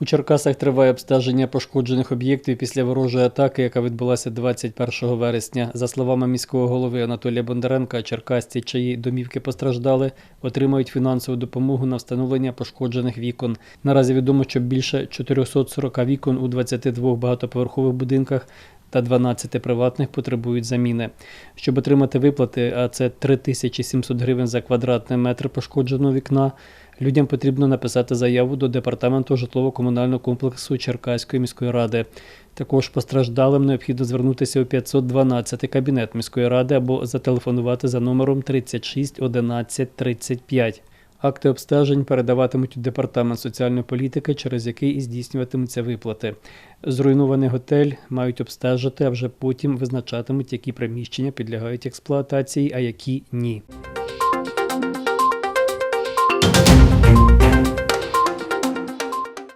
У Черкасах триває обстеження пошкоджених об'єктів після ворожої атаки, яка відбулася 21 вересня. За словами міського голови Анатолія Бондаренка, черкасці, чиї домівки постраждали, отримають фінансову допомогу на встановлення пошкоджених вікон. Наразі відомо, що більше 440 вікон у 22 багатоповерхових будинках та 12 приватних потребують заміни. Щоб отримати виплати, а це 3700 гривень за квадратний метр пошкодженого вікна, людям потрібно написати заяву до департаменту житлово-комунального комплексу Черкаської міської ради. Також постраждалим необхідно звернутися у 512 кабінет міської ради або зателефонувати за номером 36 11 35. Акти обстежень передаватимуть у департамент соціальної політики, через який і здійснюватимуться виплати. Зруйнований готель мають обстежити, а вже потім визначатимуть, які приміщення підлягають експлуатації, а які ні.